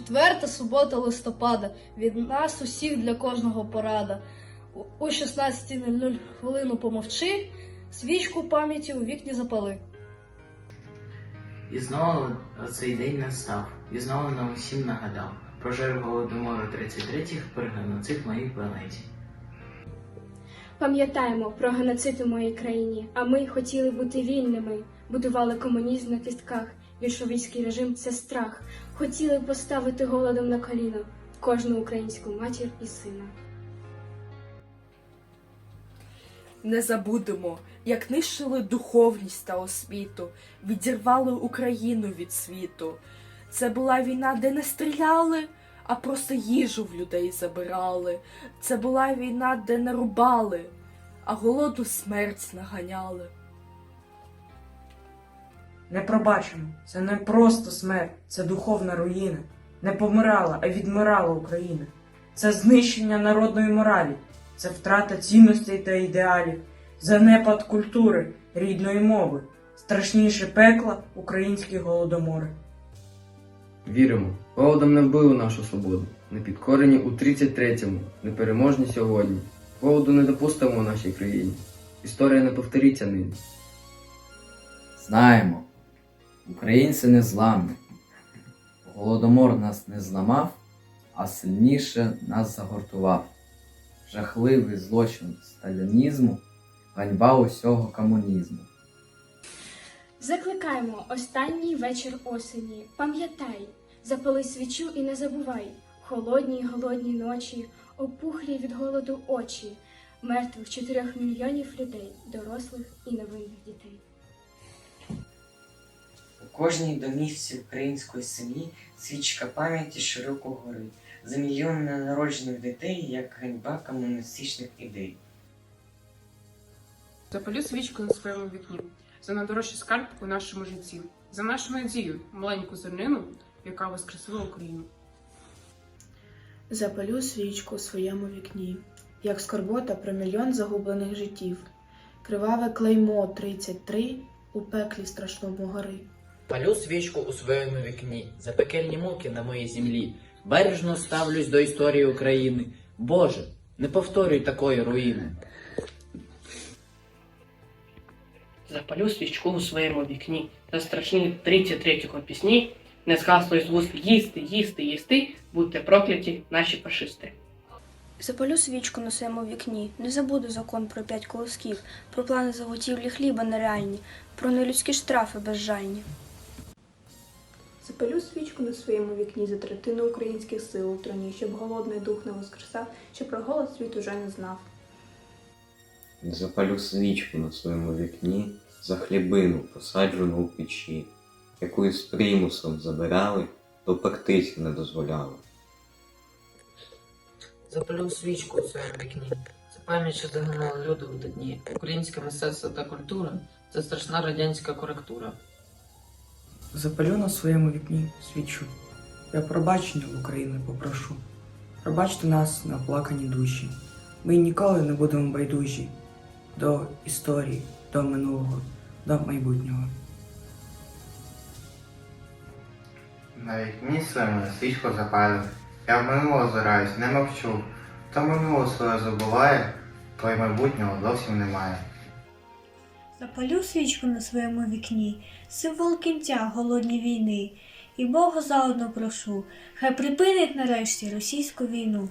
Четверта субота листопада. Від нас усіх для кожного порада. У- У 16.00 хвилину помовчи, свічку пам'яті у вікні запали. І знову цей день настав, і знову нам усім нагадав про жертву Голодомору 33-х про геноцид моїй планеті. Пам'ятаємо про геноцид у моїй країні, а ми хотіли бути вільними, будували комунізм на кістках. Більшовицький режим це страх. Хотіли поставити голодом на коліно кожну українську матір і сина. Не забудемо, як нищили духовність та освіту, відірвали Україну від світу. Це була війна, де не стріляли, а просто їжу в людей забирали. Це була війна, де не рубали, а голоду смерть наганяли. Не пробачимо, це не просто смерть, це духовна руїна. Не помирала, а відмирала Україна. Це знищення народної моралі, це втрата цінностей та ідеалів, занепад культури, рідної мови, страшніше пекла українські голодомори. Віримо, голодом не вбили нашу свободу, не підкорені у 33-му, непереможні сьогодні. Голоду не допустимо у нашій країні. Історія не повториться нині. Знаємо, українці не зламні. Голодомор нас не зламав, а сильніше нас загортував. Жахливий злочин сталінізму, ганьба усього комунізму. Закликаємо останній вечір осені. Пам'ятай, запали свічу і не забувай. Холодні й голодні ночі, опухлі від голоду очі, мертвих чотирьох мільйонів людей, дорослих і невинних дітей. Кожній домівці української сім'ї свічка пам'яті широко горить за мільйони ненароджених дітей, як ганьба комуністичних ідей. Запалю свічку на своєму вікні за найдорожчий скарб у нашому житті, за нашу надію, маленьку зернину, яка воскресила Україну. Запалю свічку у своєму вікні, як скорбота про мільйон загублених життів, криваве клеймо 33 у пеклі страшному гори. Палю свічку у своєму вікні за пекельні муки на моїй землі. Бережно ставлюсь до історії України. Боже, не повторюй такої руїни. Запалю свічку у своєму вікні за страшні 33-го пісні, не згасло із вуст їсти, їсти, їсти, будьте прокляті наші фашисти. Запалю свічку на своєму вікні, не забуду закон про п'ять колосків, про плани заготівлі хліба нереальні, про нелюдські штрафи безжальні. Запалю свічку на своєму вікні за третину українських сил у троні, щоб голодний дух не воскресав, що про голод світ уже не знав. Запалю свічку на своєму вікні за хлібину, посаджену у печі, яку із примусом забирали, то пектися не дозволяли. Запалю свічку у своєму вікні. Це пам'ять, що загинули люди у ті дні. Українське мистецтво та культура це страшна радянська коректура. Запалю на своєму вікні свічу. Я пробачення в Україну попрошу. Пробачте нас на оплакані душі. Ми ніколи не будемо байдужі до історії, до минулого, до майбутнього. На вікні своєму свічку запалив. Я в минуле озираюсь, не мовчу. Хто минуле своє забуває, то й майбутнього зовсім немає. Запалю свічку на своєму вікні, символ кінця голодній війни, і Бога заодно прошу, хай припинить нарешті російську війну.